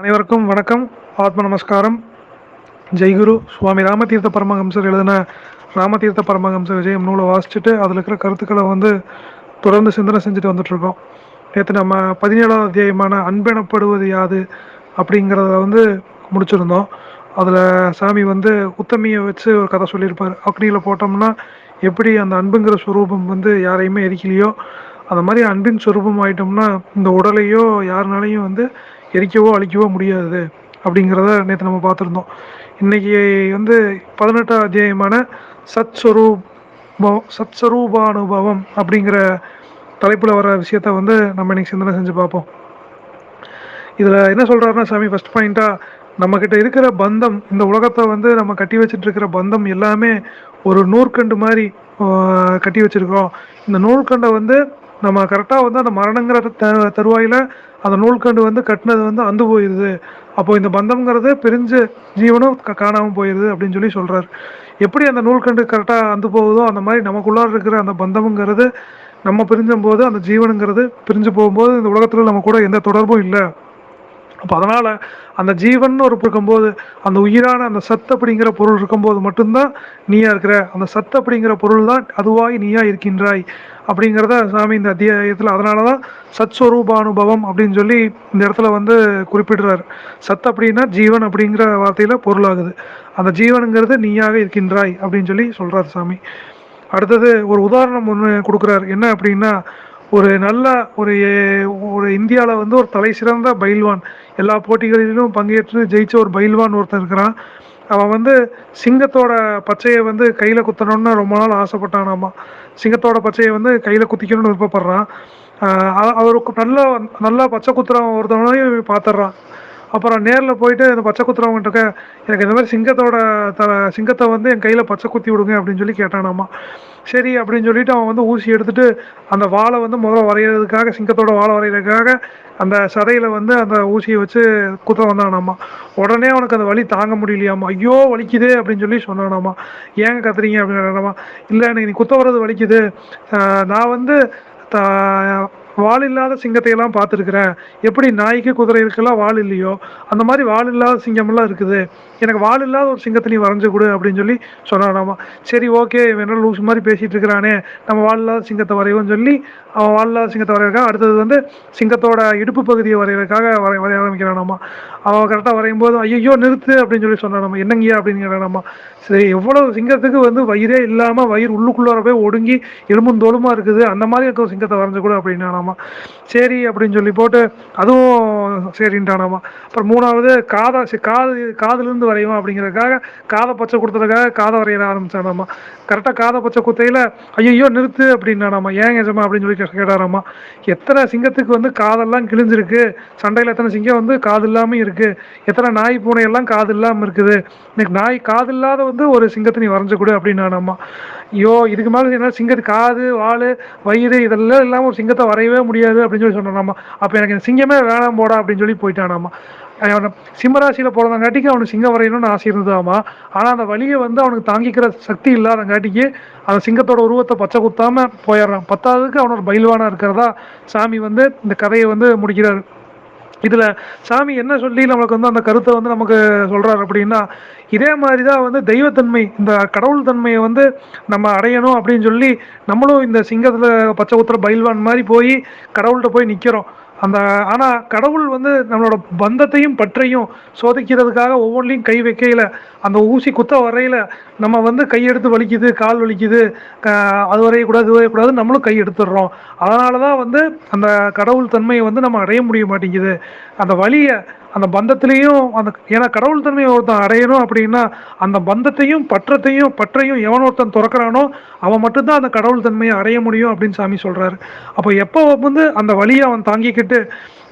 அனைவருக்கும் வணக்கம். ஆத்ம நமஸ்காரம். ஜெய்குரு சுவாமி ராமதீர்த்த பரமஹம்சர் எழுதின ராமதீர்த்த பரமஹம்ச விஜயம் நூலை வாசிச்சுட்டு அதில் இருக்கிற கருத்துக்களை வந்து தொடர்ந்து சிந்தனை செஞ்சுட்டு வந்துட்டுருக்கோம். நேற்று நம்ம பதினேழாவது அத்தியாயமான அன்பெனப்படுவது யாது அப்படிங்கிறத வந்து முடிச்சிருந்தோம். அதில் சாமி வந்து உத்தமியை வச்சு ஒரு கதை சொல்லியிருப்பார். அக்னியில் போட்டோம்னா எப்படி அந்த அன்புங்கிற சுரூபம் வந்து யாரையுமே எரிக்கலையோ அந்த மாதிரி அன்பின் சுரூபம் ஆகிட்டோம்னா இந்த உடலையோ யாருனாலையும் வந்து எரிக்கவோ அழிக்கவோ முடியாது அப்படிங்கிறத நேற்று நம்ம பார்த்துருந்தோம். இன்னைக்கு வந்து பதினெட்டாம் அத்தியாயமான சத் ஸ்வரூபம் சத் ஸ்வரூபானுபவம் அப்படிங்கிற தலைப்பில் வர விஷயத்த வந்து நம்ம இன்னைக்கு சிந்தனை செஞ்சு பார்ப்போம். இதில் என்ன சொல்கிறாருன்னா சாமி ஃபஸ்ட் பாயிண்ட்டாக நம்மக்கிட்ட இருக்கிற பந்தம் இந்த உலகத்தை வந்து நம்ம கட்டி வச்சுட்டு இருக்கிற பந்தம் எல்லாமே ஒரு நூற்கண்டு மாதிரி கட்டி வச்சுருக்கோம் இந்த நூற்கண்டை வந்து நம்ம கரெக்டாக வந்து அந்த மரணங்கிற த தருவாயில் அந்த நூல்கண்டு வந்து கட்டினது வந்து அந்து போயிடுது அப்போ இந்த பந்தம்ங்கிறது பிரிஞ்சு ஜீவனும் க காணாமல் போயிடுது அப்படின்னு சொல்லி சொல்கிறார் எப்படி அந்த நூல்கண்டு கரெக்டாக அந்து போகுதோ அந்த மாதிரி நமக்குள்ளார இருக்கிற அந்த பந்தம்ங்கிறது நம்ம பிரிஞ்சும் போது அந்த ஜீவனுங்கிறது பிரிஞ்சு போகும்போது இந்த உலகத்தில் நம்ம கூட எந்த தொடர்பும் இல்லை. அப்போ அதனால் அந்த ஜீவன் ஒரு இருக்கும்போது அந்த உயிரான அந்த சத்து அப்படிங்கிற பொருள் இருக்கும்போது மட்டும்தான் நீயா இருக்கிற. அந்த சத்து அப்படிங்கிற பொருள் தான் அதுவாய் நீயா இருக்கின்றாய் அப்படிங்கிறத சாமி இந்த அத்தியாயத்தில் அதனால தான் சத்ஸ்வரூபானுபவம் அப்படின்னு சொல்லி இந்த இடத்துல வந்து குறிப்பிடுறாரு. சத் அப்படின்னா ஜீவன் அப்படிங்கிற வார்த்தையில் பொருளாகுது. அந்த ஜீவனுங்கிறது நீயாக இருக்கின்றாய் அப்படின்னு சொல்லி சொல்கிறார் சாமி. அடுத்தது ஒரு உதாரணம் ஒன்று கொடுக்குறாரு. என்ன அப்படின்னா ஒரு நல்ல ஒரு ஒரு இந்தியாவில் வந்து ஒரு தலை சிறந்த பைல்வான். எல்லா போட்டிகளிலும் பங்கேற்று ஜெயிச்ச ஒரு பைல்வான் ஒருத்தன் இருக்கிறான். அவன் வந்து சிங்கத்தோட பச்சையை வந்து கையில் குத்தணும்னு ரொம்ப நாள் ஆசைப்பட்டானாமா சிங்கத்தோட பச்சையை வந்து கையில் குத்திக்கணும்னு விருப்பப்படுறான். அவருக்கு நல்ல நல்லா பச்சை குத்துறவன் ஒருத்தவனையும் பார்த்துட்றான் அப்புறம் நேரில் போயிட்டு அந்த பச்சை குத்துறவங்கிட்ட எனக்கு இந்த மாதிரி சிங்கத்தோட த சிங்கத்தை வந்து என் கையில் பச்சை குத்தி விடுங்க அப்படின்னு சொல்லி கேட்டானாமா. சரி அப்படின்னு சொல்லிட்டு அவன் வந்து ஊசி எடுத்துட்டு அந்த வாளை வந்து முதல்ல வரைகிறதுக்காக சிங்கத்தோட வாழை வரைகிறதுக்காக அந்த சதையில் வந்து அந்த ஊசியை வச்சு குத்த வந்தானாமா. உடனே அவனுக்கு அந்த வலி தாங்க முடியலையாமா. ஐயோ வலிக்குது அப்படின்னு சொல்லி சொன்னானாமா. ஏங்க கத்துறீங்க அப்படின்னு இல்லை எனக்கு நீ குத்த வர்றது வலிக்குது. நான் வந்து த வால் இல்லாத சிங்கத்தை எல்லாம் பார்த்துருக்குறேன். எப்படி நாய்க்கு குதிரைகளுக்கெல்லாம் வால் இல்லையோ? அந்த மாதிரி வால் இல்லாத சிங்கமெல்லாம் இருக்குது. எனக்கு வால் இல்லாத ஒரு சிங்கத்தை நீ வரைஞ்சு கொடு அப்படின்னு சொல்லி சொன்னானாமா. சரி ஓகே வேணா லூஸ் மாதிரி பேசிகிட்டு இருக்கிறானே. நம்ம வால் இல்லாத சிங்கத்தை வரைவோம்னு சொல்லி அவன் வால் இல்லாத சிங்கத்தை வரையறதுக்காக அடுத்தது வந்து சிங்கத்தோட இடுப்பு பகுதியை வரைகிறதுக்காக வரை வரைய ஆரம்பிக்கிறானாமா. அவன் கரெக்டாக வரையும் போது ஐயோ நிறுத்து அப்படின்னு சொல்லி சொன்னானாமா. என்னங்கய்யா? அப்படின்னு சரி எவ்வளோ சிங்கத்துக்கு வந்து வயிறே இல்லாமல் வயிறு உள்ளுக்குள்ளார போய் ஒடுங்கி எலும்பும் தோலுமா இருக்குது. அந்த மாதிரி இருக்க ஒரு சிங்கத்தை வரைஞ்சு கூட அப்படின்னானாமா. சரி அப்படின்னு சொல்லி போட்டு அதுவும் சரின்ட்டானாமா. அப்புறம் மூணாவது காதை காது காதுலேருந்து வரையும் அப்படிங்கிறதுக்காக காதை பச்சை கொடுத்ததுக்காக காதை வரைய ஆரம்பிச்சானாமா. கரெக்டாக காதை பச்சை குத்தையில் ஐயோ நிறுத்து அப்படின்னானாமா. ஏன் எஜமா? அப்படின்னு சொல்லி கேட்டாராமா. எத்தனை சிங்கத்துக்கு வந்து காதெல்லாம் கிழிஞ்சிருக்கு. சண்டையில் எத்தனை சிங்கம் வந்து காது இல்லாமல் இருக்குது எத்தனை நாய் பூனை எல்லாம் காது இல்லாமல் இருக்குது. இன்னைக்கு நாய் காது இல்லாத வந்து ஒரு சிங்கத்தை நீ வரைஞ்சு கொடு அப்படின்னானாமா. ஐயோ இதுக்கு மேலே என்ன சிங்கத்து காது வால் வயிறு இதெல்லாம் இல்லாமல் ஒரு சிங்கத்தை வரையவே முடியாது அப்படின்னு சொல்லி சொன்னானாமா. அப்போ எனக்கு சிங்கமே வேணாம் போடா அப்படின்னு சொல்லி போயிட்டானாமா. அவனை சிம்மராசியில் பிறந்தங்காட்டிக்கு அவனுக்கு சிங்கம் வரையணும்னு ஆசை இருந்ததாமா. ஆனால் அந்த வழியை வந்து அவனுக்கு தாங்கிக்கிற சக்தி இல்லாதங்காட்டிக்கு அந்த சிங்கத்தோட உருவத்தை பச்சை குத்தாம போயிடுறான். பத்தாவதுக்கு அவனோட பயில்வானா இருக்கிறதா சாமி வந்து இந்த கதையை வந்து முடிக்கிறார். இதில் சாமி என்ன சொல்லி நம்மளுக்கு வந்து அந்த கருத்தை வந்து நமக்கு சொல்கிறார் அப்படின்னா இதே மாதிரி தான் வந்து தெய்வத்தன்மை இந்த கடவுள் தன்மையை வந்து நம்ம அடையணும் அப்படின்னு சொல்லி நம்மளும் இந்த சிங்கத்தில் பச்சை குத்துற பயில்வான் மாதிரி போய் கடவுள்கிட்ட போய் நிற்கிறோம் அந்த ஆனால் கடவுள் வந்து நம்மளோட பந்தத்தையும் பற்றையும் சோதிக்கிறதுக்காக ஒவ்வொன்றையும் கை வைக்கையில் அந்த ஊசி குத்த வரையில நம்ம வந்து கையெடுத்து வலிக்குது கால் வலிக்குது அது வரையக்கூடாது இது வரையக்கூடாது நம்மளும் கை எடுத்துடுறோம். அதனால தான் வந்து அந்த கடவுள் தன்மையை வந்து நம்ம அடைய முடிய மாட்டேங்குது. அந்த வழியை அந்த பந்தத்திலையும் அந்த ஏன்னா கடவுள் தன்மையை ஒருத்தன் அடையணும் அப்படின்னா அந்த பந்தத்தையும் பற்றத்தையும் பற்றையும் எவன் ஒருத்தன் துறக்கிறானோ அவன் மட்டும்தான் அந்த கடவுள் தன்மையை அடைய முடியும் அப்படின்னு சாமி சொல்கிறாரு அப்போ எப்போ வந்து அந்த வழியை அவன் தாங்கிக்கிட்டு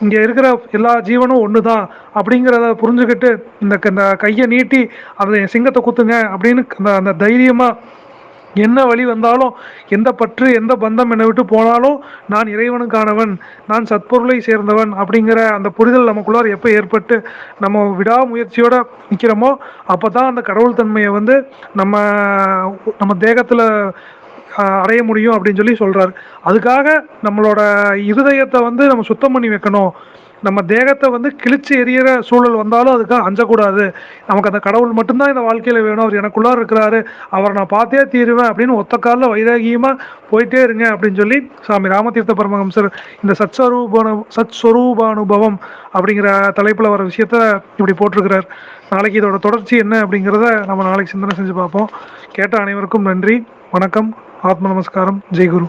இங்கே இருக்கிற எல்லா ஜீவனும் ஒன்று தான் அப்படிங்கிறத புரிஞ்சுக்கிட்டு இந்த க- இந்த கையை நீட்டி அதை சிங்கத்தை குத்துங்க அப்படின்னு அந்த அந்த தைரியமாக என்ன வழி வந்தாலும் எந்த பற்று எந்த பந்தம் என்னை விட்டு போனாலும் நான் இறைவனுக்கானவன் நான் சத்பொருளை சேர்ந்தவன் அப்படிங்கிற அந்த புரிதல் நமக்குள்ளார் எப்போ ஏற்பட்டு நம்ம விடாமுயற்சியோட நிற்கிறோமோ அப்போ தான் அந்த கடவுள் தன்மையை வந்து நம்ம நம்ம தேகத்தில் அடைய முடியும் அப்படின்னு சொல்லி சொல்கிறார் அதுக்காக நம்மளோட இருதயத்தை வந்து நம்ம சுத்தம் பண்ணி வைக்கணும். நம்ம தேகத்தை வந்து கிழிச்சு எரியற சூழல் வந்தாலும் அதுக்காக அஞ்சக்கூடாது. நமக்கு அந்த கடவுள் மட்டும்தான் இந்த வாழ்க்கையில் வேணும். அவர் எனக்குள்ளார் இருக்கிறாரு. அவரை நான் பார்த்தே தீருவேன் அப்படின்னு ஒத்த காலில் வைராகியமாக போயிட்டே இருங்க அப்படின்னு சொல்லி சாமி ராமதீர்த்த பரமஹம்சர் இந்த சத்ஸ்வரூபானு சத்ஸ்வரூபானுபவம் அப்படிங்கிற தலைப்பில் வர விஷயத்த இப்படி போட்டிருக்கிறார். நாளைக்கு இதோட தொடர்ச்சி என்ன அப்படிங்கிறத நம்ம நாளைக்கு சிந்தனை செஞ்சு பார்ப்போம். கேட்ட அனைவருக்கும் நன்றி. வணக்கம். ஆத்ம நமஸ்காரம். ஜெய்குரு